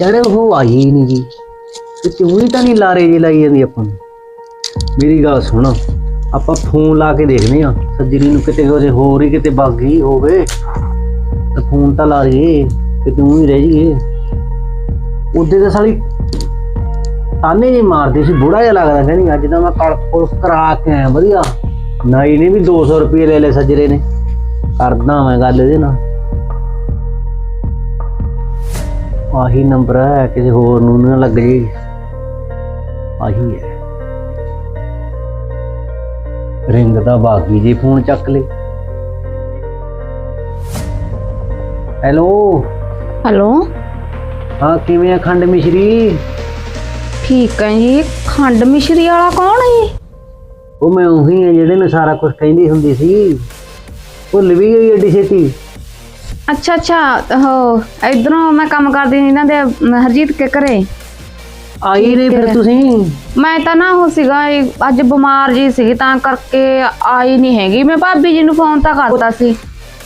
ਯਾਰ ਉਹ ਆਈ ਹੀ ਨਹੀਂ ਜੀ। ਤੇ ਤੂੰ ਹੀ ਤਾਂ ਨਹੀਂ ਲਾਰੇ ਜੀ ਲਾਈ ਜਾਂਦੀ ਆਪਾਂ ਨੂੰ। ਮੇਰੀ ਗੱਲ ਸੁਣ, ਆਪਾਂ ਫੋਨ ਲਾ ਕੇ ਦੇਖਦੇ ਆ ਸੱਜਰੀ ਨੂੰ ਕਿਤੇ ਉਹਦੇ ਹੋਰ ਹੀ ਕਿਤੇ ਵਗ ਗਈ ਹੋਵੇ, ਤਾਂ ਫੋਨ ਤਾਂ ਲਾ ਲਈਏ ਤੇ ਤੂੰ ਹੀ ਰਹਿ ਜੀਏ ਉਹਦੇ ਤਾਂ ਸਾਲੀ ਤਾਨੇ ਜੀ ਮਾਰਦੇ ਸੀ, ਬੁੜਾ ਜਿਹਾ ਲੱਗਦਾ ਕਹਿੰਦੀ ਅੱਜ ਤਾਂ ਮੈਂ ਕਲ ਪੁਲਸ ਕਰਾ ਕੇ ਆਇਆ, ਵਧੀਆ। ਨਾਈ ਨੇ ਵੀ 200 ਰੁਪਏ ਲੈ ਲਏ ਸੱਜਰੇ ਨੇ। ਕਰਦਾ ਮੈਂ ਗੱਲ ਇਹਦੇ ਨਾਲ। ਆਹੀ ਨੰਬਰ ਹੈ ਕਿਸੇ ਹੋਰ ਨੂੰ ਨਾ ਲੱਗ ਜੇ। ਆਹੀ ਹੈ। ਰਿੰਗ ਦਾ ਬਾਗੀ ਜੀ ਫੋਨ ਚੱਕ ਲੈ। ਹੈਲੋ? ਹੈਲੋ? ਹਾਂ ਕਿਵੇਂ ਆ ਖੰਡ ਮਿਸ਼ਰੀ? ਠੀਕ ਹੈ ਜੀ। ਖੰਡ ਮਿਸ਼ਰੀ ਵਾਲਾ ਕੌਣ ਹੈ ਜੀ? ਉਹ ਮੈਂ ਉਹੀ ਆ ਜਿਹੜੇ ਨੇ ਸਾਰਾ ਕੁਝ ਕਹਿੰਦੀ ਹੁੰਦੀ ਸੀ। ਭੁੱਲ ਵੀ ਗਈ ਏਡੀ ਛੇਤੀ। ਅੱਛਾ ਅੱਛਾ ਉਹ ਇਧਰੋਂ ਮੈਂ ਕੰਮ ਕਰਦੀ ਸੀ ਇਹਨਾਂ ਦੇ ਅਮ, ਹਰਜੀਤ ਕੇ ਘਰੇ। ਆਈ ਨਹੀਂ ਫਿਰ ਤੁਸੀਂ? ਮੈਂ ਤਾਂ ਨਾ ਉਹ ਸੀਗਾ ਇਹ ਅੱਜ ਬਿਮਾਰ ਜੀ ਸੀਗੀ ਤਾਂ ਕਰਕੇ ਆਈ ਨਹੀਂ ਹੈਗੀ। ਮੈਂ ਭਾਬੀ ਜੀ ਨੂੰ ਫੋਨ ਤਾਂ ਕਰਤਾ ਸੀ।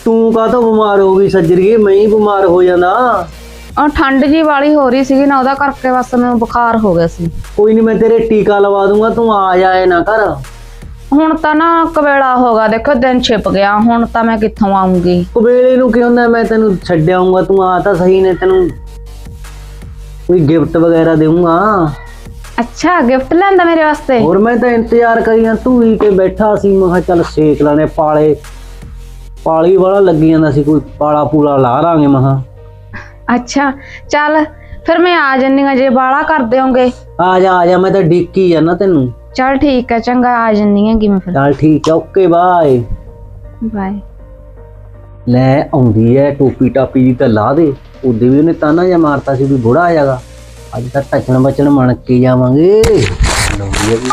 ਤੂੰ ਕਾਹਤੋਂ ਬਿਮਾਰ ਹੋ ਗਈ ਸੱਜਰੀਏ ਮੈਂ ਹੀ ਬਿਮਾਰ ਹੋ ਜਾਂਦਾ। ਉਹ ਠੰਡ ਜੀ ਵਾਲੀ ਹੋ ਰਹੀ ਸੀਗੀ ਨਾ ਉਹਦਾ ਕਰਕੇ ਬਸ ਮੈਨੂੰ ਬੁਖਾਰ ਹੋ ਗਿਆ ਸੀ। ਕੋਈ ਨਹੀਂ ਮੈਂ ਤੇਰੇ ਟੀਕਾ ਲਵਾ ਦੂੰਗਾ ਤੂੰ ਆ ਜਾਏ ਨਾ ਕਰ। ਹੁਣ ਤਾਂ ਨਾ ਕਵੇਲਾ ਹੋ ਗਿਆ ਦੇਖੋ ਦਿਨ ਛਿਪ ਗਿਆ ਹੁਣ ਤਾਂ ਮੈਂ ਕਿੱਥੋਂ ਆਉਂਗੀ ਕੁਬੇਲੇ ਨੂੰ ਕੀ ਹੁੰਦਾ ਮੈਂ ਤੈਨੂੰ ਛੱਡ ਆਊਂਗਾ ਤੂੰ ਆ ਤਾਂ ਸਹੀ ਨੇ ਤੈਨੂੰ ਕੋਈ ਗਿਫਟ ਵਗੈਰਾ ਦੇਊਂਗਾ। ਅੱਛਾ ਗਿਫਟ ਲੈਂਦਾ ਮੇਰੇ ਵਾਸਤੇ? ਹੋਰ ਮੈਂ ਤਾਂ ਇੰਤਜ਼ਾਰ ਕਰੀ ਜਾਂ ਤੂੰ ਹੀ ਕੇ ਬੈਠਾ ਸੀ ਮੈਂ ਕਿਹਾ ਚੱਲ ਸੇਕ ਲਾਣੇ ਪਾਲੇ ਪਾਲੀ ਵਾਲਾ ਲੱਗੀ ਜਾਂਦਾ ਸੀ ਕੋਈ ਪਾਲਾ ਪੂਲਾ ਲਾ ਲਾਂਗੇ ਮਹਾ ਅੱਛਾ ਚੱਲ ਫਿਰ ਮੈਂ ਆ ਜੰਨੀ ਆ ਜੇ ਬਾਲਾ ਕਰ ਦਿਓਗੇ। ਆ ਜਾ ਆ ਜਾ ਮੈਂ ਤਾਂ ਡਿੱਕੀ ਜਾਣਾ ਤੈਨੂੰ। ਚੱਲ ਠੀਕ ਹੈ ਚੰਗਾ ਆ ਜੰਨੀ ਹੈਗੀ ਮੈਂ ਫਿਰ। ਚੱਲ ਠੀਕ ਹੈ ਓਕੇ ਬਾਏ। ਬਾਏ। ਲੈ ਆਉਂਦੀ ਐ ਟੋਪੀ ਟਾਪੀ ਦੀ ਤਾਂ ਲਾ ਦੇ। ਉਹਦੇ ਵੀ ਉਹਨੇ ਤਾਨਾ ਜਿਹਾ ਮਾਰਤਾ ਸੀ ਵੀ ਬੁੜਾ ਆ ਜਾਗਾ ਅੱਜ ਤਾਂ ਟੱਚਣ ਬਚਣ ਮਣ ਕੇ ਜਾਵਾਂਗੇ। ਲਾਉਂਦੀ ਐ ਵੀ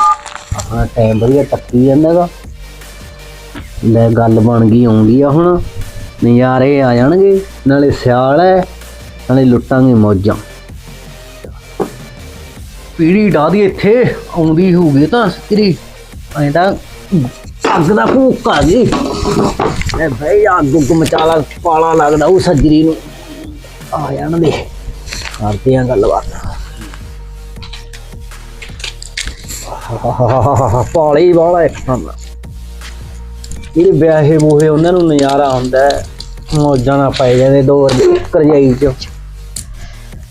ਆਪਣਾ ਟਾਈਮ ਵਧੀਆ ਟੱਪੀ ਜਾਂਦਾਗਾ। ਲੈ ਗੱਲ ਬਣ ਗਈ ਆਉਂਦੀ ਆ ਹੁਣ। ਨਜ਼ਾਰੇ ਆ ਜਾਣਗੇ ਨਾਲੇ ਸਿਆਲ ਐ ਨਾਲੇ ਲੁੱਟਾਂਗੇ ਮੌਜਾਂ। ਪੀੜੀ ਡਾਦੀ ਇੱਥੇ, ਆਉਂਦੀ ਹੋਊਗੀ ਤਾਂ ਤੇਰੀ ਐਂ ਤਾਂ ਅੱਗ ਦਾ ਭੂਕ ਆ ਗਈ। ਐ ਭਾਈ ਅੱਗ ਉੱਗ ਮਚਾਲਾ ਪਾਲਾ ਲੱਗਦਾ ਉਹ ਸੱਜਰੀ ਨੂੰ। ਆ ਜਾਣ ਦੇ, ਕਰਦੇ ਆ ਗੱਲਬਾਤ। ਪਾਲੀ ਵਾਲਾ ਇੱਕ ਤਾਂ। ਜਿਹੜੇ ਵਿਆਹੇ ਮੂਹੇ ਉਹਨਾਂ ਨੂੰ ਨਜ਼ਾਰਾ ਹੁੰਦਾ ਮੌਜਾਂ ਨਾਲ ਪੈ ਜਾਂਦੇ ਦੋ ਕਰਜਾਈ ਚ।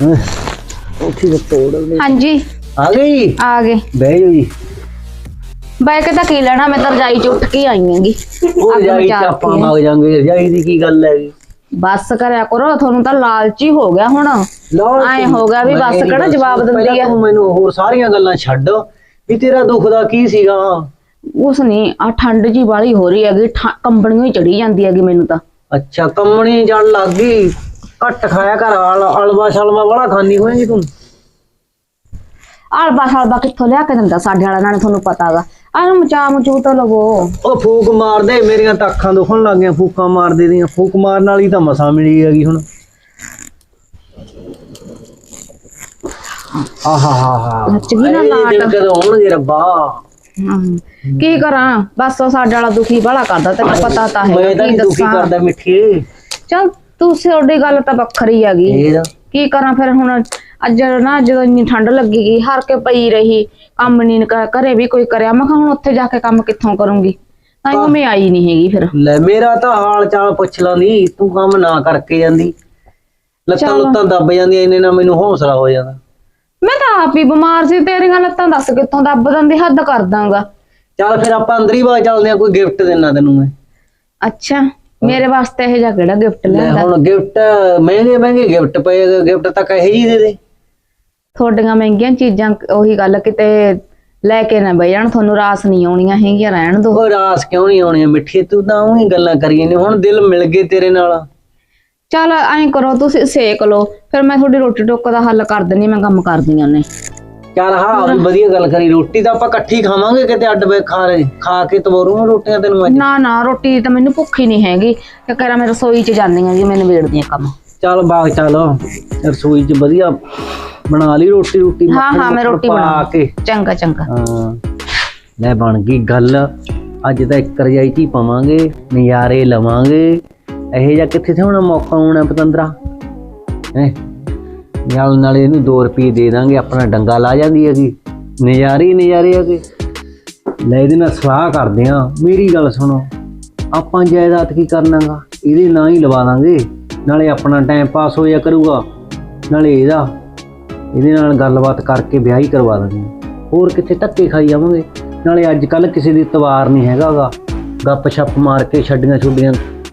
ਹੈਂ। ਤੋੜ ਦਿੰਦੇ। ਹਾਂਜੀ। ਆ ਗਈ? ਆ ਗਏ। ਬਹਿ ਜਾਓ ਜੀ। ਬਾਈ ਕੇ ਤਾਂ ਕੀ ਲੈਣਾ ਮੈਂ ਤਾਂ ਰਜਾਈ ਚ ਉੱਠ ਕੇ ਆਈ ਉਹ ਜਾਈ ਹੈ। ਮਗ ਜਾਂਗੇ ਜਾਈ ਦੀ ਕੀ ਗੱਲ ਹੈਗੀ ਬਸ ਕਰਿਆ ਕਰੋ ਤੁਹਾਨੂੰ ਤਾਂ ਲਾਲਚੀ ਹੋ ਗਿਆ ਹੁਣ। ਐਂ ਹੋ ਗਿਆ ਵੀ ਬਸ ਕਿਹੜਾ ਜਵਾਬ ਦਿੰਦੀ ਆ। ਤੂੰ ਮੈਨੂੰ ਹੋਰ ਸਾਰੀਆਂ ਗੱਲਾਂ ਛੱਡ ਵੀ ਤੇਰਾ ਦੁੱਖ ਦਾ ਕੀ ਸੀਗਾ? ਉਸ ਨਹੀਂ ਆ ਠੰਡ ਜੀ ਵਾਲੀ ਹੋ ਰਹੀ ਹੈਗੀ ਕੰਬਣੀਆਂ ਹੀ ਚੜੀ ਜਾਂਦੀ ਹੈਗੀ ਮੈਨੂੰ ਤਾਂ। ਅੱਛਾ ਕੰਮਣੀ ਜੜ ਲੱਗ ਗਈ। ਘੱਟ ਖਾਇਆ ਕਰ ਅਲਵਾ ਸ਼ਲਵਾ ਵਾਲਾ ਖਾਨੀ ਹੋਏਗੀ ਤੂੰ? ਆਲਬਾ ਸਾਲਬਾ ਕਿੱਥੋਂ ਲਿਆ ਕੇ ਦਿੰਦਾ? ਸਾਡੇ ਵਾਲਾ ਨਾਲੇ ਤੁਹਾਨੂੰ ਪਤਾਗਾ। ਆਹ ਮਚਾ ਮਚੂ ਤਾਂ ਲਵੋ। ਉਹ ਫੂਕ ਮਾਰਦੇ ਮੇਰੀਆਂ ਤਾਂ ਅੱਖਾਂ ਦੁਖਣ ਲੱਗ ਗਈਆਂ ਫੂਕਾਂ ਮਾਰਦੇ ਦੀਆਂ। ਫੂਕ ਮਾਰਨ ਵਾਲੀ ਤਾਂ ਮਸਾ ਮਿਲੀ ਹੈਗੀ ਹੁਣ। ਆਹਾ ਹਾ ਹਾ। ਨੱਚ ਗਈ ਨਾ ਲਾਟ। ਕਦੋਂ ਆਉਣਗੇ ਰੱਬਾ? ਹਮ, ਕੀ ਕਰਾਂ? ਬਸ ਉਹ ਸਾਡੇ ਵਾਲਾ ਦੁਖੀ ਬੜਾ ਕਰਦਾ ਤੈਨੂੰ ਪਤਾ ਤਾਂ ਮੈਂ ਹੈ ਤਾਂ ਕੀ ਨੀ ਦੁਖੀ ਦੱਸਾਂ। ਕਰਦਾ ਮਿੱਠੀ। ਚਲ ਤੂੰ ਤੁਹਾਡੀ ਗੱਲ ਤਾਂ ਵੱਖਰੀ ਹੈਗੀ। ਇਹ ਕੀ ਕਰਾਂ ਫਿਰ ਹੁਣ? ਅੱਜ ਨਾ ਜਦੋਂ ਇੰਨੀ ਠੰਡ ਲੱਗੀ ਗਈ ਹਰ ਕੇ ਪਈ ਰਹੀ ਕੰਮ ਨਹੀਂ ਘਰੇ ਵੀ ਕੋਈ ਕਰਿਆ ਮੈਂ ਕਿਹਾ ਹੁਣ ਉੱਥੇ ਜਾ ਕੇ ਕੰਮ ਕਿੱਥੋਂ ਕਰੂੰਗੀ? ਤਾਂ ਹੀ ਮੈਂ ਆਈ ਨਹੀਂ ਹੈਗੀ ਫਿਰ। ਲੈ ਮੇਰਾ ਤਾਂ ਹਾਲ ਚਾਲ ਪੁੱਛ ਲਾਂਦੀ ਤੂੰ ਕੰਮ ਨਾ ਕਰਕੇ ਜਾਂਦੀ। ਲੱਤਾਂ। ਲੁੱਤਾਂ ਦੱਬ ਜਾਂਦੀਆਂ ਇੰਨੇ ਨਾਲ ਮੈਨੂੰ ਹੌਸਲਾ ਹੋ ਜਾਂਦਾ। ਮੈਂ ਤਾਂ ਆਪ ਹੀ ਬਿਮਾਰ ਸੀ ਤੇਰੀਆਂ ਲੱਤਾਂ ਦੱਸ ਕਿੱਥੋਂ ਦੱਬ ਦਿੰਦੀ ਹੱਦ ਕਰ ਦਾਂਗਾ। ਚੱਲ ਫਿਰ ਆਪਾਂ ਅੰਦਰ ਹੀ ਬਾਹਰ ਚੱਲਦੇ ਆ ਕੋਈ ਗਿਫਟ ਦੇਣਾ ਤੈਨੂੰ ਮੈਂ। ਅੱਛਾ ਮੇਰੇ ਵਾਸਤੇ ਇਹ ਜਿਹਾ ਕਿਹੜਾ ਗਿਫਟ ਲੈਂਦਾ? ਹੁਣ ਗਿਫਟ ਮਹਿੰਗੇ ਮਹਿੰਗੇ ਗਿਫਟ ਪਏ ਗਿਫਟ ਤਾਂ ਕਹੇ ਜੀ ਦੇ ਦੇ। ਤੁਹਾਡੀਆਂ ਮਹਿੰਗੀਆਂ ਚੀਜ਼ਾਂ ਉਹੀ ਗੱਲ ਕਿਤੇ ਲੈ ਕੇ ਨਾ ਬਈ ਜਾਣ ਤੁਹਾਨੂੰ ਰਾਸ ਨਹੀਂ ਆਉਣੀਆਂ ਹੈਗੀਆਂ ਰਹਿਣ ਦੋ। ਉਹ ਰਾਸ ਕਿਉਂ ਨਹੀਂ ਆਉਣੀ ਮਿੱਠੀ? ਤੂੰ ਤਾਂ ਉਹੀ ਗੱਲਾਂ ਕਰੀ ਨੇ ਹੁਣ ਦਿਲ ਮਿਲ ਗਏ ਤੇਰੇ ਨਾਲ। ਚੱਲ ਐਂ ਕਰੋ ਤੁਸੀਂ ਸੇਕ ਲਓ ਫਿਰ ਮੈਂ ਤੁਹਾਡੀ ਰੋਟੀ ਟੋਕ ਦਾ ਹੱਲ ਕਰ ਦਿੰਨੀ ਮੈਂ ਕੰਮ ਕਰਦੀਆਂ ਨੇ ਚੱਲ ਹਾਂ ਵੀ ਵਧੀਆ ਗੱਲ ਕਰੀ ਰੋਟੀ ਤਾਂ ਆਪਾਂ ਇਕੱਠੀ ਖਾਵਾਂਗੇ ਕਿਤੇ ਅੱਡ ਵੇ ਖਾ ਰਹੇ ਖਾ ਕੇ ਤਵਰੂਆਂ ਰੋਟੀਆਂ ਤੈਨੂੰ ਅੱਜ? ਨਾ ਨਾ ਰੋਟੀ ਤਾਂ ਮੈਨੂੰ ਭੁੱਖ ਹੀ ਨਹੀਂ ਹੈਗੀ ਤੇ ਕਰਾਂ ਮੈਂ ਰਸੋਈ 'ਚ ਜਾਂਦੀਆਂ ਜੀ ਮੈਨੂੰ ਵੇੜਦੀਆਂ ਕੰਮ। ਚੱਲ ਬਾਗ ਚੱਲ ਰਸੋਈ 'ਚ ਵਧੀਆ। ਬਣਾ ਲਈ ਰੋਟੀ ਰੋਟੀ ਹਾਂ ਹਾਂ ਮੈਂ ਰੋਟੀ ਬਣਾ ਕੇ। ਚੰਗਾ ਚੰਗਾ। ਹਾਂ। ਲੈ ਬਣ ਗਈ ਗੱਲ। ਅੱਜ ਤਾਂ ਇੱਕ ਰਜਾਈ 'ਚ ਹੀ ਪਵਾਂਗੇ ਨਜ਼ਾਰੇ ਲਵਾਂਗੇ। ਇਹੋ ਜਿਹਾ ਕਿੱਥੇ ਤੇ ਹੋਣਾ ਮੌਕਾ ਆਉਣਾ ਪਤੰਦਰਾ? ਹੈ? ਨਾਲ ਨਾਲੇ ਇਹਨੂੰ 2 ਰੁਪਏ ਦੇ ਦਾਂਗੇ ਆਪਣਾ ਡੰਗਾ ਲਾ ਜਾਂਦੀ ਹੈਗੀ। ਨਜ਼ਾਰੇ ਨਜ਼ਾਰੇ ਹੈਗੇ। ਲੈ ਇਹਦੇ ਨਾਲ ਸਲਾਹ ਕਰਦੇ ਆ ਮੇਰੀ ਗੱਲ ਸੁਣੋ ਆਪਾਂ ਜਾਇਦਾਦ ਕੀ ਕਰਨਾਗਾ? ਇਹਦੇ ਨਾਂ ਹੀ ਲਵਾ ਦਾਂਗੇ। ਨਾਲੇ ਆਪਣਾ ਟਾਈਮ ਪਾਸ ਹੋਇਆ ਕਰੂਗਾ। ਨਾਲੇ ਇਹਦਾ ਇਹਦੇ ਨਾਲ ਗੱਲਬਾਤ ਕਰਕੇ ਵਿਆਹ ਹੀ ਕਰਵਾ ਦਾਂਗੇ ਹੋਰ ਕਿੱਥੇ ਧੱਕੇ ਖਾਈ ਜਾਵਾਂਗੇ? ਨਾਲੇ ਅੱਜ ਕੱਲ ਕਿਸੇ ਦੀ ਤਵਾਰ ਨਹੀਂ ਹੈਗਾਗਾ। ਗੱਪ ਛੱਪ ਮਾਰ ਕੇ ਛੱਡੀਆਂ ਛੁੱਡੀਆਂ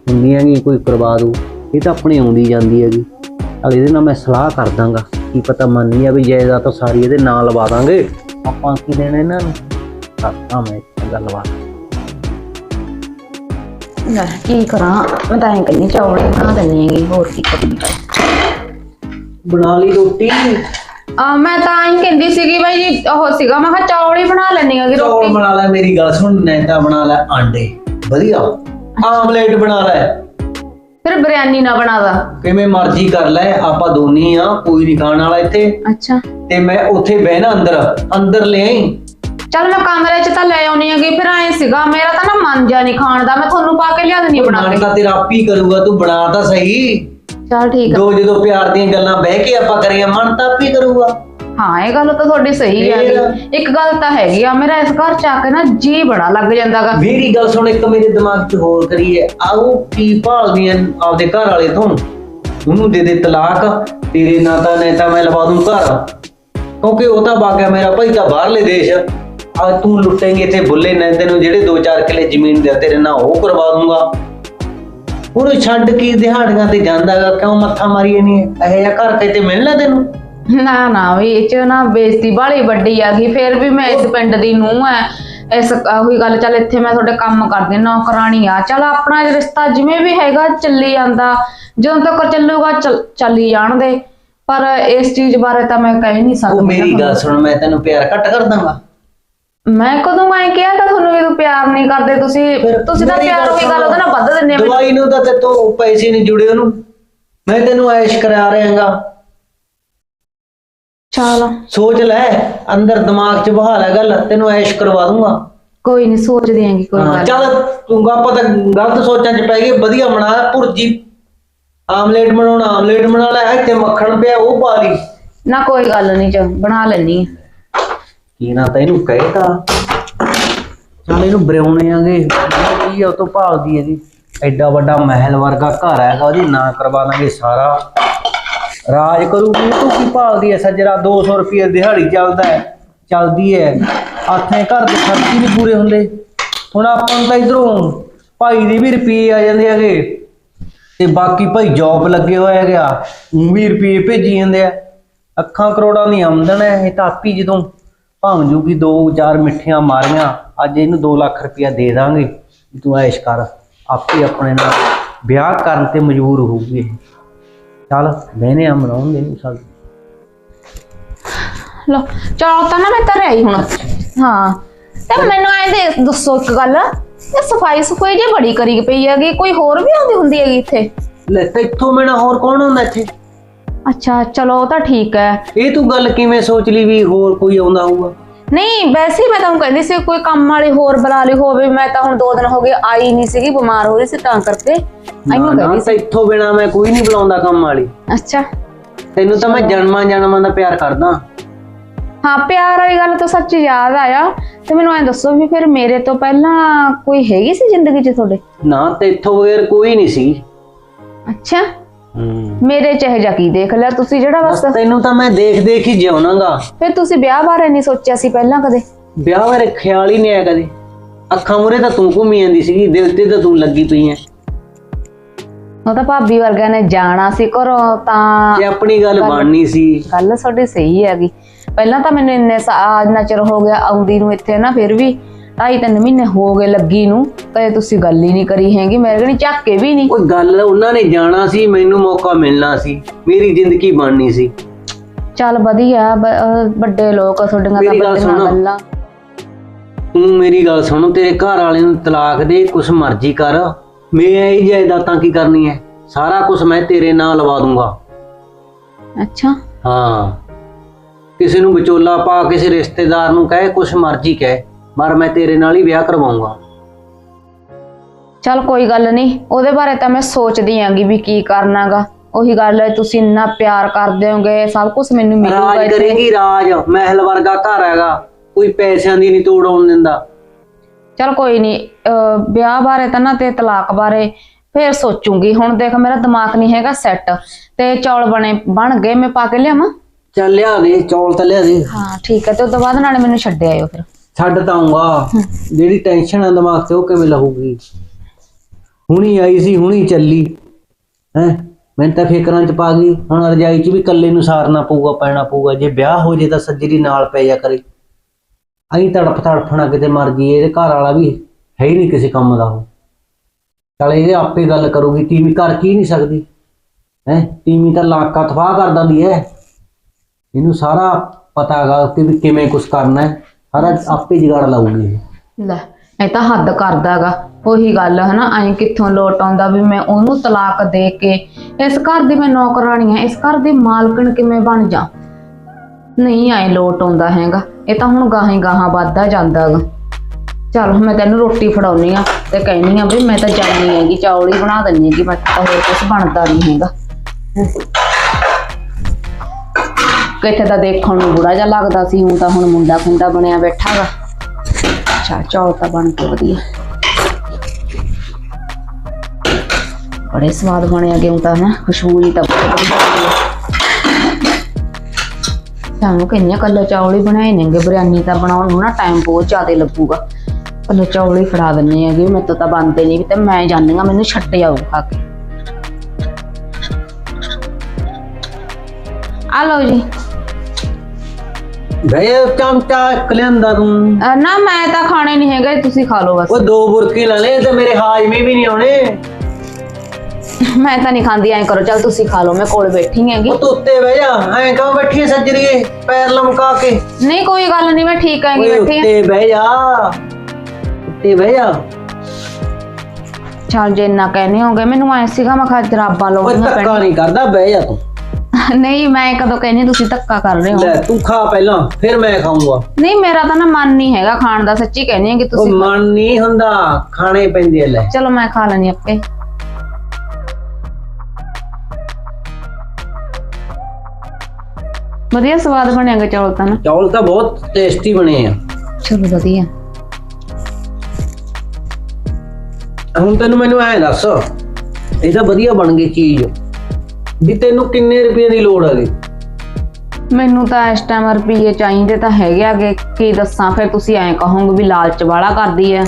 ਹੁੰਦੀਆਂ ਗੀ ਕੋਈ ਕਰਵਾ ਦੂ। ਇਹ ਤਾਂ ਆਪਣੀ ਆਉਂਦੀ ਜਾਂਦੀ ਹੈਗੀ। ਨਾਲੇ ਇਹਦੇ ਨਾਲ ਮੈਂ ਸਲਾਹ ਕਰ ਦਾਂਗਾ। ਕੀ ਪਤਾ ਮੰਨ ਲਿਆ ਵੀ ਜਾਇਦਾਦ ਤਾਂ ਸਾਰੀ ਇਹਦੇ ਨਾਂ ਲਵਾ ਦਾਂਗੇ। ਆਪਾਂ ਕੀ ਦੇਣਾ ਇਹਨਾਂ ਨੂੰ? ਕਰਦਾ ਮੈਂ ਇੱਕ ਗੱਲਬਾਤ। ਲੈ ਕੀ ਕਰਾਂ? ਮੈਂ ਤਾਂ ਐਂ ਕਹਿੰਦੀ ਚੌਲ ਬਣਾ ਦਿੰਨੀ ਹੈਗੀ ਹੋਰ ਕੀ ਕਰਾਂ ਬਣਾ ਲਈ ਰੋਟੀ। ਆ ਮੈਂ ਤਾਂ ਐਂ ਕਹਿੰਦੀ ਸੀਗੀ ਬਾਈ ਜੀ ਉਹ ਸੀਗਾ ਮੈਂ ਕਿਹਾ ਚੌਲ ਹੀ ਬਣਾ ਲੈਣੀ ਹੈਗੀ ਚੌਲ ਰੋਟੀ। ਬਣਾ ਲੈ ਮੇਰੀ ਗੱਲ ਸੁਣ ਨੈਤਾ ਬਣਾ ਲੈ ਆਂਡੇ ਵਧੀਆ। ਆਮਲੇਟ ਬਣਾ ਲੈ। ਫਿਰ ਬਿਰਿਆਨੀ ਨਾ ਬਣਾਦਾ ਕਿਵੇਂ ਮਰਜ਼ੀ ਕਰ ਲੈ ਆਪਾਂ ਦੋਨੀ ਆ ਕੋਈ ਨਹੀਂ ਖਾਣ ਵਾਲਾ ਇੱਥੇ। ਅੱਛਾ। ਤੇ ਮੈਂ ਉੱਥੇ ਬਹਿਣਾ ਅੰਦਰ ਅੰਦਰ ਲੈ ਆਈ। ਚੱਲ ਮੈਂ ਕਮਰੇ 'ਚ ਤਾਂ ਲੈ ਆਉਣੀ ਹੈਗੀ ਫਿਰ ਐਂ ਸੀਗਾ ਮੇਰਾ ਤਾਂ ਨਾ ਮਨ ਜਾ ਨਹੀਂ ਖਾਣ ਦਾ ਮੈਂ ਤੁਹਾਨੂੰ ਪਾ ਕੇ ਲਿਆ ਦਿੰਦੀ ਹਾਂ ਬਣਾ ਕੇ। ਤੇਰਾ ਆਪ ਹੀ ਕਰੂਗਾ ਤੂੰ ਬਣਾ ਤਾਂ ਸਹੀ। ਚੱਲ ਠੀਕ ਆ। ਦੋ ਜਦੋਂ ਪਿਆਰ ਦੀਆਂ ਗੱਲਾਂ ਬਹਿ ਕੇ ਆਪਾਂ ਕਰੀਏ ਮਨ ਤਾਂ ਆਪ ਕਰੂਗਾ। ਹਾਂ ਇਹ ਗੱਲ ਤਾਂ ਤੁਹਾਡੀ ਸਹੀ ਹੈ ਫੇਰ? ਇੱਕ ਗੱਲ ਤਾਂ ਹੈਗੀ ਆ ਮੇਰਾ ਇਸ ਘਰ ਚ ਆ ਕੇ ਨਾ ਜੀ ਬੜਾ ਲੱਗ ਜਾਂਦਾਗਾ। ਮੇਰੀ ਗੱਲ ਸੁਣ ਇੱਕ ਮੇਰੇ ਦਿਮਾਗ 'ਚ ਹੋਰ ਕਰੀਏ। ਆਉ ਕੀ ਭਾਲਦੀਆਂ ਆਪਦੇ ਘਰ ਵਾਲੇ ਤੋਂ? ਉਹਨੂੰ ਦੇ ਦੇ ਤਲਾਕ ਤੇਰੇ ਨਾਂ ਤਾਂ ਨਹੀਂ ਤਾਂ ਮੈਂ ਲਵਾ ਦੂੰ ਘਰ। ਕਿਉਂਕਿ ਉਹ ਤਾਂ ਬਾਗਿਆ ਮੇਰਾ ਭਾਈ ਤਾਂ ਬਾਹਰਲੇ ਦੇਸ਼। ਆ ਤੂੰ ਲੁੱਟੇਂਗੇ ਇੱਥੇ ਬੁੱਲੇ ਨੰਦੇ ਨੂੰ ਜਿਹੜੇ 2-4 ਕਿੱਲੇ ਜ਼ਮੀਨ ਦੇ ਤੇਰੇ ਨਾਂ ਉਹ ਕਰਵਾ ਦੂੰਗਾ। ਉਹਨੂੰ ਛੱਡ ਕੇ ਦਿਹਾੜੀਆਂ ਤੇ ਜਾਂਦਾਗਾ ਕਿਉਂ ਮੱਥਾ ਮਾਰੀ ਨਹੀਂ? ਇਹ ਜਿਹਾ ਘਰ ਕਿਤੇ ਮਿਲਣਾ ਤੈਨੂੰ? ਨਾ ਨਾ ਵੀ ਇਹ ਚ ਨਾ ਬੇਇੱਜ਼ਤੀ ਬਾਲੀ ਵੱਡੀ ਆ ਗਈ ਫਿਰ ਵੀ ਮੈਂ ਇਸ ਪਿੰਡ ਦੀ ਨੂੰਹ ਐ ਇਸ ਉਹੀ ਗੱਲ ਚੱਲ ਇੱਥੇ ਮੈਂ ਤੁਹਾਡੇ ਕੰਮ ਕਰਦੀ ਨੌਕਰਾਣੀ ਆ। ਚੱਲ ਆਪਣਾ ਇਹ ਰਿਸ਼ਤਾ ਜਿਵੇਂ ਵੀ ਹੈਗਾ ਚੱਲੀ ਜਾਂਦਾ। ਜਦੋਂ ਤੱਕ ਚੱਲੂਗਾ ਚੱਲ- ਚੱਲੀ ਜਾਣ ਦੇ। ਪਰ ਇਸ ਚੀਜ਼ ਬਾਰੇ ਤਾਂ ਮੈਂ ਕਹਿ ਨਹੀਂ ਉਹ ਸਕਦੀ ਮੇਰੀ ਗੱਲ ਸੁਣ ਮੈਂ ਤੈਨੂੰ ਪਿਆਰ ਘੱਟ ਕਰ ਦਾਂਗਾ ਮੈਂ ਕਦੋਂ ਐ ਕਿਹਾ ਤਾਂ ਤੁਹਾਨੂੰ ਵੀ ਤੂੰ ਪਿਆਰ ਨਹੀਂ ਕਰਦੇ ਤੁਸੀਂ ਤੁਸੀਂ ਤਾਂ ਮੇਰੀ ਪਿਆਰ ਉਹੀ ਗੱਲ ਉਹਦੇ ਨਾਲ ਵੱਧ ਦਿੰਦੇ ਆ ਮੈਨੂੰ। ਦਵਾਈ ਨੂੰ ਤਾਂ ਤੇ ਤੋਂ ਪੈਸੇ ਨਹੀਂ ਜੁੜੇ ਉਹਨੂੰ। ਮੈਂ ਤੈਨੂੰ ਐਸ਼ ਕਰਾ ਰਿਹਾਗਾ। ਚੱਲ। ਸੋਚ ਲੈ ਅੰਦਰ ਦਿਮਾਗ 'ਚ ਬਹਾ ਲੈ ਗੱਲ ਤੈਨੂੰ ਐਸ਼ ਕਰਵਾ ਦੂੰਗਾ। ਕੋਈ ਨਹੀਂ ਸੋਚਦੀ ਆਂਗੀ ਕੋਈ ਹਾਂ, ਗੱਲ ਚੱਲ ਤੂੰ ਆਪਾਂ ਤਾਂ ਗਲਤ ਸੋਚਾਂ 'ਚ ਪੈ ਗਏ ਵਧੀਆ ਬਣਾ ਭੁਰਜੀ। ਆਮਲੇਟ ਬਣਾਉਣਾ ਆਮਲੇਟ ਬਣਾ ਲੈ ਇੱਥੇ ਮੱਖਣ ਪਿਆ ਉਹ ਪਾ ਲਈ। ਨਾ ਕੋਈ ਗੱਲ ਨਹੀਂ ਚ ਬਣਾ ਲੈਣੀ ਕੀ ਨਾ ਤਾਂ ਇਹਨੂੰ ਕਹਿਤਾ। ਚੱਲ ਇਹਨੂੰ ਬਰਿਆਉਣੇ ਆਂਗੇ। ਕੀ ਆ, ਉਹ ਤੋਂ ਭਾਲਦੀ ਇਹਦੀ ਐਡਾ ਵੱਡਾ ਮਹਿਲ ਵਰਗਾ ਘਰ ਹੈਗਾ, ਉਹਦੀ ਨਾ ਕਰਵਾ ਦਾਂਗੇ ਸਾਰਾ। ਰਾਜ ਕਰੂਗੀ ਤੂੰ ਕੀ ਭਾਲਦੀ ਐ ਸੱਜਰਾ 200 ਰੁਪਏ ਦਿਹਾੜੀ ਚੱਲਦਾ ਹੈ, ਚੱਲਦੀ ਐ ਆਥੇ ਘਰ ਦੇ ਖਰਚੇ ਨਹੀਂ ਪੂਰੇ ਹੁੰਦੇ। ਹੁਣ ਆਪਾਂ ਨੂੰ ਤਾਂ ਇਧਰੋਂ ਭਾਈ ਦੇ ਵੀ ਰੁਪਏ ਆ ਜਾਂਦੇ ਹੈਗੇ। ਤੇ ਬਾਕੀ ਭਾਈ ਜੌਬ ਲੱਗੇ ਹੋਏ ਹੈਗਾ ਆ ਉਹ ਵੀ ਰੁਪਏ ਭੇਜੀ ਜਾਂਦੇ ਆ। ਅੱਖਾਂ ਕਰੋੜਾਂ ਦੀ ਆਮਦਨ ਹੈ, ਇਹ ਤਾਂ ਆਪੀ ਜਦੋਂ ਭਾਂ ਜੂਗੀ ਦੋ ਚਾਰ ਮਿੱਠੀਆਂ ਮਾਰੀਆਂ ਅੱਜ ਇਹਨੂੰ 2 ਲੱਖ ਰੁਪਇਆ ਦੇ ਦਾਂਗੇ। ਤੂੰ ਐਸ਼ ਕਰ ਆਪੇ ਆਪਣੇ ਨਾਲ ਵਿਆਹ ਕਰਨ ਤੇ ਮਜਬੂਰ ਹੋਊਗੀ ਇਹ। ਚੱਲ ਬਹਿਨੇ ਆ ਮਨਾਉਣ ਦੇ ਨੂੰ ਸਭ ਲੋ ਚਲੋ ਤਾਂ ਨਾ ਮੈਂ ਧਰਿਆ ਹੀ ਹੁਣ। ਹਾਂ। ਤੇ ਮੈਨੂੰ ਐ ਦੇ ਦੱਸੋ ਇੱਕ ਗੱਲ ਇਹ ਸਫ਼ਾਈ ਸਫ਼ਾਈ ਜੇ ਬੜੀ ਕਰੀ ਪਈ ਹੈਗੀ ਕੋਈ ਹੋਰ ਵੀ ਆਉਂਦੀ ਹੁੰਦੀ ਹੈਗੀ ਇੱਥੇ? ਲੈ ਤੇ ਇੱਥੋਂ ਮੈਨਾਂ ਹੋਰ ਕੌਣ ਹੁੰਦਾ ਇੱਥੇ? ਅੱਛਾ ਚਲੋ ਉਹ ਤਾਂ ਠੀਕ ਹੈ। ਇਹ ਤੂੰ ਗੱਲ ਕਿਵੇਂ ਸੋਚ ਲਈ ਵੀ ਹੋਰ ਕੋਈ ਆਉਂਦਾ ਹੋਊਗਾ? ਨਹੀਂ ਵੈਸੇ ਹੀ ਮੈਂ ਤੁਹਾਨੂੰ ਕਹਿੰਦੀ ਸੀ ਕੋਈ ਕੰਮ ਵਾਲੀ ਹੋਰ ਬੁਲਾ ਲਈ ਹੋਵੇ ਮੈਂ ਤਾਂ ਹੁਣ ਦੋ ਦਿਨ ਹੋ ਗਏ ਆਈ ਨਹੀਂ ਸੀਗੀ ਬਿਮਾਰ ਹੋ ਰਹੀ ਸੀ ਤਾਂ ਕਰਕੇ। ਆਈਓ ਨਾ, ਕਹਿੰਦੀ ਤਾਂ ਇੱਥੋਂ ਬਿਨਾ ਮੈਂ ਕੋਈ ਨਹੀਂ ਬੁਲਾਉਂਦਾ ਕੰਮ ਵਾਲੀ। ਅੱਛਾ। ਤੈਨੂੰ ਤਾਂ ਮੈਂ ਜਨਮਾਂ ਜਨਮਾਂ ਦਾ ਪਿਆਰ ਕਰਦਾ। ਹਾਂ ਪਿਆਰ ਵਾਲੀ ਗੱਲ ਤਾਂ ਸੱਚ ਯਾਦ ਆਇਆ। ਤੇ ਮੈਨੂੰ ਐ ਦੱਸੋ ਵੀ ਫਿਰ ਮੇਰੇ ਤੋਂ ਪਹਿਲਾਂ ਕੋਈ ਹੈਗੀ ਸੀ ਜ਼ਿੰਦਗੀ 'ਚ ਤੁਹਾਡੇ? ਨਾ ਤੇ ਇੱਥੋਂ ਬਗੈਰ ਕੋਈ ਨਹੀਂ ਸੀ। ਅੱਛਾ। ਮੇਰੇ ਚਾਹੇ ਜਾ ਕੀ ਦੇਖ ਲਿਆ ਤੁਸੀਂ ਜਿਹੜਾ ਬਸ ਤੈਨੂੰ ਤਾਂ ਮੈਂ ਦੇਖ ਦੇਖ ਹੀ ਜਿਉਣਾਗਾ ਫਿਰ ਤੁਸੀਂ ਵਿਆਹ ਬਾਰੇ ਨਹੀਂ ਸੋਚਿਆ ਸੀ ਪਹਿਲਾਂ ਕਦੇ? ਵਿਆਹ ਬਾਰੇ ਖਿਆਲ ਹੀ ਨਹੀਂ ਆਇਆ ਕਦੇ। ਅੱਖਾਂ ਮੂਰੇ ਤਾਂ ਤੂੰ ਘੁੰਮੀ ਜਾਂਦੀ ਸੀਗੀ ਦਿਲ ਤੇ ਤਾਂ ਤੂੰ ਲੱਗੀ ਪਈ ਐ। ਉਹ ਤਾਂ ਭਾਬੀ ਵਰਗਿਆਂ ਨੇ ਜਾਣਾ ਸੀ ਘਰੋਂ ਤਾਂ ਤੇ ਆਪਣੀ ਗੱਲ ਬਣਨੀ ਸੀ। ਗੱਲ ਤੁਹਾਡੀ ਸਹੀ ਹੈਗੀ। ਪਹਿਲਾਂ ਤਾਂ ਮੈਨੂੰ ਇੰਨੇ ਸਾ- ਇੰਨਾ ਚਿਰ ਹੋ ਗਿਆ ਆਉਂਦੀ ਨੂੰ ਇੱਥੇ ਨਾ ਫਿਰ ਵੀ ਢਾਈ ਤਿੰਨ ਮਹੀਨੇ ਹੋ ਗਏ ਲੱਗੀ ਨੂੰ ਕਦੇ ਤੁਸੀਂ ਗੱਲ ਹੀ ਨਹੀਂ ਕਰੀ ਹੈਗੀ ਮੇਰੇ ਕਣੀ ਝਾਕੇ ਵੀ ਨਹੀਂ। ਉਹ ਗੱਲ ਉਹਨਾਂ ਨੇ ਜਾਣਾ ਸੀ ਮੈਨੂੰ ਮੌਕਾ ਮਿਲਣਾ ਸੀ ਮੇਰੀ ਜ਼ਿੰਦਗੀ ਬਣਨੀ ਸੀ। ਚੱਲ ਵਧੀਆ ਬ- ਅਹ ਵੱਡੇ ਲੋਕ ਆ, ਤੁਹਾਡੀਆਂ ਤਾਂ ਮੇਰੀ ਗੱਲ ਵੱਡੀਆਂ ਸੁਣੋ। ਗੱਲਾਂ। ਤੂੰ ਮੇਰੀ ਗੱਲ ਸੁਣ ਤੇਰੇ ਘਰ ਵਾਲੇ ਨੂੰ ਤਲਾਕ ਦੇ ਕੁਛ ਮਰਜ਼ੀ ਕਰ। ਮੈਂ ਇਹ ਜਾਇਦਾਦਾਂ ਕੀ ਕਰਨੀ ਐ ਸਾਰਾ ਕੁਝ ਮੈਂ ਤੇਰੇ ਨਾਂ ਲਵਾ ਦੂੰਗਾ। ਅੱਛਾ। ਹਾਂ। ਕਿਸੇ ਨੂੰ ਵਿਚੋਲਾ ਪਾ ਕਿਸੇ ਰਿਸ਼ਤੇਦਾਰ ਨੂੰ ਕਹੇ ਕੁਛ ਮਰਜ਼ੀ ਕਹੇ। ਪਰ ਮੈਂ ਤੇਰੇ ਨਾਲ ਹੀ ਵਿਆਹ ਕਰਵਾਉਂਗਾ। ਚੱਲ ਕੋਈ ਗੱਲ ਨਹੀਂ ਉਹਦੇ ਬਾਰੇ ਤਾਂ ਮੈਂ ਸੋਚਦੀ ਆਂਗੀ ਵੀ ਕੀ ਕਰਨਾਗਾ ਉਹੀ ਗੱਲ ਹੈ ਤੁਸੀਂ ਇੰਨਾ ਪਿਆਰ ਕਰਦੇ ਹੋਗੇ ਸਭ ਕੁਝ ਮੈਨੂੰ ਮਿਲੂਗਾ ਰਾਜ ਇੱਥੇ। ਕਰੇਗੀ ਰਾਜ ਮਹਿਲ ਵਰਗਾ ਘਰ ਹੈਗਾ ਕੋਈ ਪੈਸਿਆਂ ਦੀ ਨਹੀਂ ਤੋੜ ਆਉਣ ਦਿੰਦਾ। ਚਲ ਕੋਈ ਨਹੀਂ ਵਿਆਹ ਬਾਰੇ ਤਾਂ ਨਾ ਤੇ ਤਲਾਕ ਬਾਰੇ ਫੇਰ ਸੋਚੂਗੀ। ਹੁਣ ਦੇਖ ਮੇਰਾ ਦਿਮਾਗ ਨਹੀਂ ਹੈਗਾ ਸੈੱਟ ਤੇ ਚੌਲ ਬਣੇ ਬਣ ਗਏ ਮੈਂ ਪਾ ਕੇ ਲਿਆਵਾਂ? ਚੱਲ ਲਿਆ ਦੇ ਚੌਲ ਤਾਂ ਲਿਆ ਦੇ। ਹਾਂ ਠੀਕ ਹੈ ਤੇ ਉਸ ਤੋਂ ਬਾਅਦ ਨਾਲੇ ਮੈਨੂੰ ਛੱਡ ਆਇਓ ਫਿਰ। ਛੱਡ ਤਾਉਂਗਾ ਜਿਹੜੀ ਟੈਨਸ਼ਨ ਆ ਦਿਮਾਗ ਤੇ ਉਹ ਕਿਵੇਂ ਲਹੂਗੀ? ਹੁਣੀ ਆਈ ਸੀ, ਹੁਣੀ ਚੱਲੀ। ਹੈ? ਮੈਂ ਤਾਂ ਫੇਕਰਾਂ ਚ ਪਾ ਗਈ। ਹੁਣ ਰਜਾਈ ਚ ਵੀ ਇਕੱਲੇ ਨੂੰ ਸਾਰਨਾ ਪਊਗਾ, ਪੈਣਾ ਪਊਗਾ। ਜੇ ਵਿਆਹ ਹੋ ਜੇ ਤਾਂ ਸੱਜਰੀ ਨਾਲ ਪੈ ਜਾ ਕਰੇ। ਅਹੀਂ ਤੜਫ ਤੜਫਣਾ ਕਿਤੇ ਮਰ ਗਈ ਇਹਦੇ ਘਰ ਵਾਲਾ ਵੀ ਹੈ ਹੀ ਨਹੀਂ ਕਿਸੇ ਕੰਮ ਦਾ ਉਹ। ਚੱਲ ਇਹਦੇ ਆਪੇ ਗੱਲ ਕਰੂਗੀ ਟੀਵੀ ਕਰ ਕੀ ਨਹੀਂ ਸਕਦੀ। ਹੈ? ਟੀਵੀ ਤਾਂ ਲਾਕਾ ਤਬਾਹ ਕਰ ਦਿੰਦੀ ਹੈ ਇਹਨੂੰ ਸਾਰਾ ਪਤਾ ਹੈਗਾ ਕਿ ਵੀ ਕਿਵੇਂ ਕੁਝ ਕਰਨਾ ਹੈ ਸਾਰਾ ਆਪੇ ਜਗਾੜ ਲਾਊਗੀ ਲੈ, ਇਹ ਤਾਂ ਹੱਦ ਕਰਦਾਗਾ। ਉਹੀ ਗੱਲ ਹੈ ਨਾ ਐਂ ਕਿੱਥੋਂ ਲੋਟ ਆਉਂਦਾ ਵੀ ਮੈਂ ਉਹਨੂੰ ਤਲਾਕ ਦੇ ਕੇ ਇਸ ਘਰ ਦੀ ਮੈਂ ਨੌਕਰਾਣੀ ਆ, ਇਸ ਘਰ ਦੀ ਮਾਲਕਣ ਕਿਵੇਂ ਬਣ ਜਾ? ਨਹੀਂ, ਐ ਲੋਟ ਆਉਂਦਾ ਹੈਗਾ। ਇਹ ਤਾਂ ਹੁਣ ਗਾਹਾਂ ਗਾਹਾਂ ਵੱਧਦਾ ਜਾਂਦਾਗਾ। ਚਲ ਮੈਂ ਤੈਨੂੰ ਰੋਟੀ ਫੜਾਉਣੀ ਆ ਤੇ ਕਹਿਨੀ ਆ ਵੀ ਮੈਂ ਤਾਂ ਜਾਣੀ ਹੈਗੀ, ਚੌਲ ਹੀ ਬਣਾ ਦਿੰਨੀ ਹੈਗੀ ਮੈਂ ਤਾਂ ਹੋਰ ਕੁਝ ਬਣਦਾ ਨਹੀਂ ਹੈਗਾ। ਕਿਤੇ ਤਾਂ ਦੇਖਣ ਨੂੰ ਬੁੜਾ ਜਿਹਾ ਲੱਗਦਾ ਸੀ, ਹੁਣ ਤਾਂ ਹੁਣ ਮੁੰਡਾ ਖੁੰਡਾ ਬਣਿਆ ਬੈਠਾ ਗਾ ਅੱਛਾ, ਚੌਲ ਤਾਂ ਬਣ ਕੇ ਵਧੀਆ। ਬੜੇ ਸਵਾਦ ਬਣਿਆ ਕਿਉਂ ਤਾਂ ਨਾ ਖੁਸ਼ਬੂ ਹੀ ਤਾਂ ਸਾਨੂੰ ਕਿੰਨੇ ਕੱਲੇ ਚੌਲ ਹੀ ਬਣਾਏ ਨੇਗੇ, ਬਿਰਿਆਨੀ ਤਾਂ ਬਣਾਉਣ ਨੂੰ ਨਾ ਟਾਈਮ ਬਹੁਤ ਜ਼ਿਆਦਾ ਲੱਗੂਗਾ। ਕੱਲੇ ਚੌਲ ਹੀ ਫੜਾ ਦਿੰਨੇ ਹੈਗੇ ਮੈਂ ਤਾਂ ਬੰਦੇ ਨਹੀਂ ਤੇ ਮੈਂ ਜਾਣੀਆਂ ਮੈਨੂੰ ਛੱਡ ਜਾਊ ਖਾ ਕੇ। ਆ ਲਓ ਜੀ। ਗਏ ਚਮਚਾ ਕਲਿਆਂਦਾ ਤੂੰ ਅਹ ਨਾ ਮੈਂ ਤਾਂ ਖਾਣੇ ਨਹੀਂ ਹੈਗੇ ਤੁਸੀਂ ਖਾ ਲਓ ਬਸ। ਉਹ ਦੋ ਬੁਰਕੇ ਲੈ ਲੈ ਤੇ ਮੇਰੇ ਹਾਜ਼ਮੇ ਵੀ ਨਹੀਂ ਆਉਣੇ। ਮੈਂ ਤਾਂ ਨਹੀਂ ਖਾਂਦੀ ਐਂ ਕਰੋ ਚਲ ਤੁਸੀਂ ਖਾ ਲਓ ਮੈਂ ਕੋਲ ਬੈਠੀ ਹੈਗੀ। ਉਹ ਤੂੰ ਉੱਤੇ ਬਹਿ ਜਾ ਐਂ ਕਹਾਂ ਬੈਠੀ ਆਂ ਸੱਜਰੀਏ ਪੈਰ ਲਮਕਾ ਕੇ? ਨਹੀਂ ਕੋਈ ਗੱਲ ਨਹੀਂ ਮੈਂ ਠੀਕ ਹੈਗੀ ਓਏ ਬੈਠੀ ਹਾਂ ਉੱਤੇ ਬਹਿ ਜਾ। ਉੱਤੇ ਬਹਿ ਜਾ। ਚਲ ਜੇ ਇੰਨਾ ਕਹਿੰਦੇ ਹੋਗੇ ਮੈਨੂੰ ਐ ਸੀਗਾ ਮੈਂ ਖਾ ਜਰਾਬਾਂ ਓਏ ਲਾਉਣੀਆਂ ਧੱਕਾ ਨਹੀਂ ਕਰਦਾ ਬਹਿ ਜਾ ਤੂੰ। ਪੈਣ ਨਹੀਂ ਮੈਂ ਕਦੋਂ ਕਹਿੰਦੀ ਤੁਸੀਂ ਧੱਕਾ ਕਰ ਰਹੇ ਹੋ। ਲੈ ਤੂੰ ਖਾ ਪਹਿਲਾਂ ਫਿਰ ਮੈਂ ਖਾਊਂਗਾ। ਨਹੀਂ ਮੇਰਾ ਤਾਂ ਨਾ ਮਨ ਨਹੀਂ ਹੈਗਾ ਖਾਣ ਦਾ ਸੱਚੀ ਕਹਿੰਦੀ ਹਾਂ ਕਿ ਉਹ ਤੁਸੀਂ ਮਨ ਨਹੀਂ ਹੁੰਦਾ ਖਾਣੇ ਪੈਂਦੇ ਆ ਲੈ। ਚਲੋ ਮੈਂ ਖਾ ਲੈਣੀ ਆਪੇ। ਵਧੀਆ ਸਵਾਦ ਬਣਿਆਗਾ ਚੌਲ ਤਾਂ ਨਾ। ਚੌਲ ਤਾਂ ਬਹੁਤ ਟੇਸਟੀ ਬਣੇ ਆ। ਚਲੋ ਵਧੀਆ। ਹੁਣ ਤੈਨੂੰ ਮੈਨੂੰ ਐਂ ਦੱਸ ਇਹ ਤਾਂ ਵਧੀਆ ਬਣ ਗਈ ਚੀਜ਼। ਵੀ ਤੈਨੂੰ ਕਿੰਨੇ ਰੁਪਏ ਦੀ ਲੋੜ ਹੈਗੀ ਮੈਨੂੰ ਤਾਂ ਇਸ ਟਾਈਮ ਰੁਪਈਏ ਚਾਹੀਦੇ ਤਾਂ ਹੈਗੇ ਆਗੇ ਕੀ ਦੱਸਾਂ ਫਿਰ ਤੁਸੀਂ ਐਂ ਕਹੋਗੇ ਵੀ ਲਾਲਚ ਵਾਲਾ ਕਰਦੀ ਐ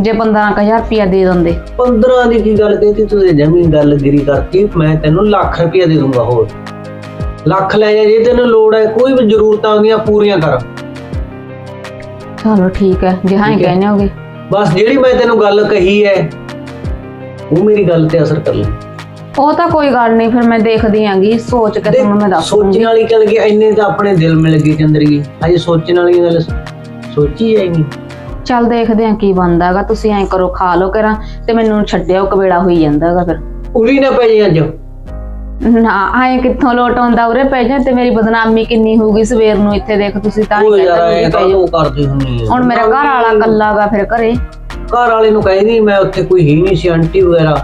ਜੇ 15000 ਰੁਪਇਆ ਦੇ ਦਿੰਦੇ। 15 ਦੀ ਕੀ ਗੱਲ ਕਹੀ ਤੂੰ ਤੇ ਜਮੀ ਗੱਲ ਗਿਰੀ ਕਰਕੇ ਮੈਂ ਤੈਨੂੰ ਲੱਖ ਰੁਪਏ ਦੇ ਦੂੰਗਾ ਹੋਰ। ਲੱਖ ਲੈ ਜਾ ਜੇ ਤੈਨੂੰ ਲੋੜ ਹੈ ਕੋਈ ਵੀ ਜ਼ਰੂਰਤਾਂ ਆਉਂਦੀਆਂ ਪੂਰੀਆਂ ਕਰ। ਚਲੋ ਠੀਕ ਹੈ ਜੇ ਹੈ। ਕਹਿੰਦੇ ਹੋਗੇ। ਬਸ ਜਿਹੜੀ ਮੈਂ ਤੈਨੂੰ ਗੱਲ ਕਹੀ ਹੈ ਉਹ ਮੇਰੀ ਗੱਲ ਤੇ ਅਸਰ ਕਰ ਲੈ। ਉਹ ਤਾਂ ਕੋਈ ਗੱਲ ਨਹੀਂ ਫਿਰ ਮੈਂ ਦੇਖਦੀ ਆਂਗੀ ਸੋਚ ਕੇ ਤੁਹਾਨੂੰ ਮੈਂ ਦੱਸ ਸੋਚਣ ਵਾਲੀ ਗੱਲ ਕਿ ਇੰਨੇ ਤਾਂ ਆਪਣੇ ਦਿਲ ਮਿਲ ਗਈ ਚੰਦਰਗੀ ਅਜੇ ਸੋਚਣ ਵਾਲੀ ਗੱਲ ਸੋਚੀ ਜਾਏਗੀ ਚੱਲ ਦੇਖਦੇ ਆਂ ਕੀ ਬਣਦਾਗਾ ਤੁਸੀਂ ਐਂ ਕਰੋ ਖਾ ਲਓ ਕਰਾਂ ਤੇ ਮੈਨੂੰ ਛੱਡਿਓ ਕਵੇੜਾ ਹੋਈ ਜਾਂਦਾਗਾ ਫਿਰ। ਉਰੀ ਨਾ ਪੈ ਜਾਈਂ ਅੱਜ। ਨਾ ਐਂ ਕਿੱਥੋਂ ਲੋਟ ਆਉਂਦਾ ਉਰੇ ਪੈ ਜਾ ਤੇ ਮੇਰੀ ਬਦਨਾਮੀ ਕਿੰਨੀ ਹੋਊਗੀ ਸਵੇਰ ਨੂੰ ਇੱਥੇ ਦੇਖ ਤੁਸੀਂ ਤਾਂ ਹੀ ਉਹ ਕਹਿੰਦੇ ਤਾਂ ਕਰਦੀ ਹੁੰਨੀ ਹੁਣ ਮੇਰਾ ਘਰ ਵਾਲਾ ਕੱਲਾਗਾ ਫਿਰ ਘਰੇ। ਘਰ ਵਾਲੇ ਨੂੰ ਕਹਿੰਦੀ ਮੈਂ ਉੱਥੇ ਕੋਈ ਹੀ ਨਹੀਂ ਸੀ ਆਂਟੀ ਵਗੈਰਾ।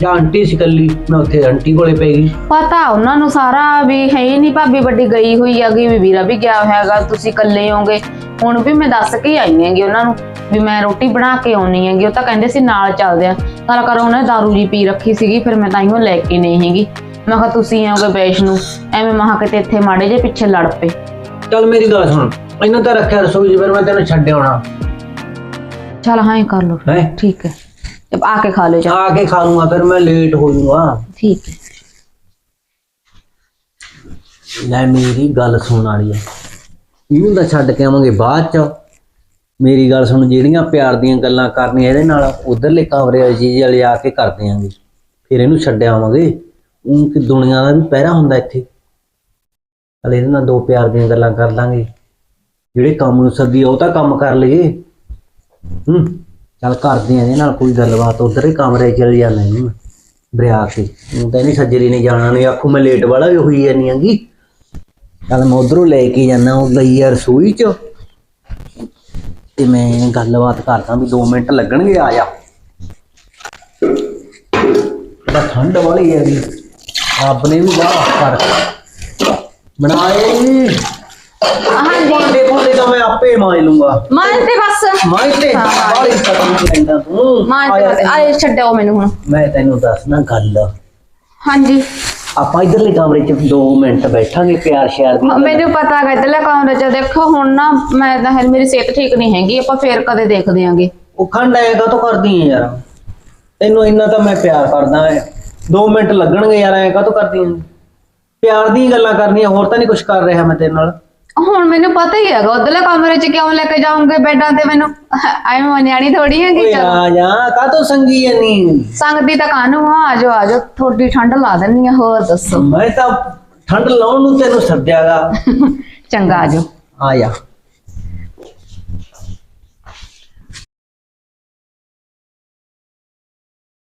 ਜਾਂ ਆਂਟੀ ਸੀ ਇਕੱਲੀ ਮੈਂ ਉੱਥੇ ਆਂਟੀ ਕੋਲੇ ਪੈ ਗਈ। ਪਤਾ ਉਹਨਾਂ ਨੂੰ ਸਾਰਾ ਵੀ ਹੈ ਹੀ ਨਹੀਂ ਭਾਬੀ ਵੱਡੀ ਗਈ ਹੋਈ ਹੈਗੀ ਵੀ ਵੀਰਾ ਵੀ ਗਿਆ ਹੈਗਾ ਤੁਸੀਂ ਇਕੱਲੇ ਹੋਗੇ ਹੁਣ ਵੀ ਮੈਂ ਦੱਸ ਕੇ ਆਈ ਹੈਗੀ ਉਹਨਾਂ ਨੂੰ ਵੀ ਮੈਂ ਰੋਟੀ ਬਣਾ ਕੇ ਆਉਣੀ ਹੈਗੀ ਉਹ ਤਾਂ ਕਹਿੰਦੇ ਸੀ ਨਾਲ ਚੱਲਦੇ ਆ। ਗੱਲ ਕਰ ਉਹਨੇ ਦਾਰੂ ਜੀ ਪੀ ਰੱਖੀ ਸੀਗੀ ਫਿਰ ਮੈਂ ਤਾਂ ਹੀ ਉਹ ਲੈ ਕੇ ਨਹੀਂ ਹੈਗੀ। ਮੈਂ ਕਿਹਾ ਤੁਸੀਂ ਆਓਗੇ ਬੈਸ਼ ਨੂੰ ਐਵੇਂ ਮਹਾ ਕਿਤੇ ਇੱਥੇ ਮਾੜੇ ਜੇ ਪਿੱਛੇ ਲੜ ਪਏ। ਚੱਲ ਮੇਰੀ ਗੱਲ ਸੁਣ ਇਹਨਾਂ ਤਾਂ ਰੱਖਿਆ ਰਸੋਈ 'ਚ ਫਿਰ ਮੈਂ ਤੈਨੂੰ ਛੱਡ ਆਉਣਾ। ਚਲ ਹਾਂ ਹੀ ਕਰ ਲਓ। ਹੈ? ਠੀਕ ਹੈ। ਕੇ ਖਾ ਲਿਓ ਜਾ ਆ ਕੇ ਖਾ ਲੂੰਗਾ ਫਿਰ ਮੈਂ ਲੇਟ ਹੋ ਜਾਊਂਗਾ ਠੀਕ ਹੈ ਲੈ ਮੇਰੀ ਗੱਲ ਸੁਣਨ ਵਾਲੀ ਹੈ ਇਹਨੂੰ ਤਾਂ ਛੱਡ ਕੇ ਆਵਾਂਗੇ ਬਾਅਦ ਚ ਮੇਰੀ ਗੱਲ ਸੁਣ ਜਿਹੜੀਆਂ ਪਿਆਰ ਦੀਆਂ ਗੱਲਾਂ ਕਰਨੀਆਂ ਇਹਦੇ ਨਾਲ ਉਧਰਲੇ ਕਮਰੇ ਵਾਲੀ ਚੀਜ਼ ਵਾਲੇ ਆ ਕੇ ਕਰ ਦਿਆਂਗੇ ਫਿਰ ਇਹਨੂੰ ਛੱਡ ਆਵਾਂਗੇ ਉਹ ਕਿ ਦੁਨੀਆ ਦਾ ਵੀ ਪਹਿਰਾ ਹੁੰਦਾ ਇੱਥੇ ਹਲੇ ਇਹਦੇ ਨਾਲ ਦੋ ਪਿਆਰ ਦੀਆਂ ਗੱਲਾਂ ਕਰ ਲਾਂਗੇ ਜਿਹੜੇ ਕੰਮ ਨੂੰ ਸੱਦੀ ਉਹ ਤਾਂ ਕੰਮ ਕਰ ਲਈਏ ਹੂੰ ਚੱਲ ਕਰਦੇ ਆ ਇਹਦੇ ਨਾਲ ਕੋਈ ਗੱਲਬਾਤ ਉਧਰ ਹੀ ਕਮਰੇ ਚਲ ਜਾਂਦਾ ਇਹਨੂੰ ਬਰਿਆ ਕੇ ਹੁਣ ਤਾਂ ਇਹਨੇ ਸੱਜਰੀ ਨਹੀਂ ਜਾਣਾ ਨਹੀਂ ਆਖੂ ਮੈਂ ਲੇਟ ਵਾਲਾ ਵੀ ਹੋਈ ਜਾਨੀ ਆਂਗੀ ਚੱਲ ਮੈਂ ਉਧਰੋਂ ਲੈ ਕੇ ਜਾਣਾ ਉਹ ਗਈ ਆ ਰਸੋਈ 'ਚ। ਤੇ ਮੈਂ ਗੱਲਬਾਤ ਕਰਦਾ ਵੀ 2 ਮਿੰਟ ਲੱਗਣਗੇ ਆ ਜਾ। ਬੜਾ ਠੰਡ ਵਾਲੀ ਹੈ ਵੀ ਰੱਬ ਨੇ ਵੀ ਬਾਹਰ ਫ਼ਰਕ ਬਣਾਏ ਹਾਂਜੀ। ਭਾਂਡੇ ਭਾਂਡੇ ਤਾਂ ਮੈਂ ਆਪੇ ਮਾਂਜ ਲੂੰਗਾ। ਮਾਂ ਤੇ ਬਸ। ਮਾਂਜ ਤੇ ਹਾਂ, ਮਾਂਜ। ਬਾਹਲੀ ਸਤਿ ਲੈਂਦਾ। ਤੂੰ ਮਾਂ ਤੇ ਆਇਆ ਬਸ ਤੈਨੂੰ- ਆਏ ਛੱਡੋ ਮੈਨੂੰ ਹੁਣ। ਮੈਂ ਤੈਨੂੰ ਦੱਸਣਾ ਗੱਲ। ਹਾਂਜੀ। ਆਪਾਂ ਇਧਰਲੇ ਕਮਰੇ 'ਚ 2 ਮਿੰਟ ਬੈਠਾਂਗੇ ਪਿਆਰ ਸ਼ਿਆਰ ਦੀ ਮੈਨੂੰ ਪਤਾ ਹੈ ਇਧਰਲੇ ਕਮਰੇ ਚ ਦੇਖੋ ਹੁਣ ਨਾ ਮੈਂ ਤਾਂ ਮੇਰੀ ਸਿਹਤ ਠੀਕ ਨਹੀਂ ਹੈਗੀ ਆਪਾਂ ਫੇਰ ਕਦੇ ਦੇਖਦੇ ਆਂਗੇ। ਉਹ ਖੰਡ ਐਗਾ ਤੋਂ ਕਰਦੀ ਯਾਰ? ਤੈਨੂੰ ਇੰਨਾ ਤਾਂ ਮੈਂ ਪਿਆਰ ਕਰਦਾ ਐ 2 ਮਿੰਟ ਲੱਗਣਗੇ ਯਾਰ ਐ ਕਾ ਕਰਦੀ ਐ ਪਿਆਰ ਦੀ ਗੱਲਾਂ ਕਰਨੀਆਂ ਹੋਰ ਤਾਂ ਨਹੀਂ ਕੁਝ ਕਰ ਰਿਹਾ ਮੈਂ ਤੇਰੇ ਨਾਲ। ਹੁਣ ਮੈਨੂੰ ਪਤਾ ਹੀ ਹੈਗਾ ਉਧਰਲੇ ਕਮਰੇ ਚ ਕਿਉਂ ਲੈ ਕੇ ਜਾਓਗੇ ਬੈਡਾਂ ਤੇ ਮੈਨੂੰ? ਐਵੇਂ ਨਿਆਣੀ ਥੋੜੀ ਹੈਗੀ ਓਏ ਚਲੋ। ਆ ਜਾ ਕਾ ਤੋਂ ਸੰਗੀ ਨਹੀਂ ਸੰਗਤੀ ਤਾਂ ਕਾਨੂੰ ਆ? ਆਜੋ ਆਜੋ ਥੋੜੀ ਠੰਡ ਲਾ ਦਿੰਨੀ ਆ ਹੋਰ ਦੱਸੋ। ਮੈਂ ਤਾਂ ਠੰਡ ਲਾਉਣ ਨੂੰ ਤੈਨੂੰ ਸੱਦਿਆਗਾ। ਚੰਗਾ ਆਜੋ ਆ ਜਾ।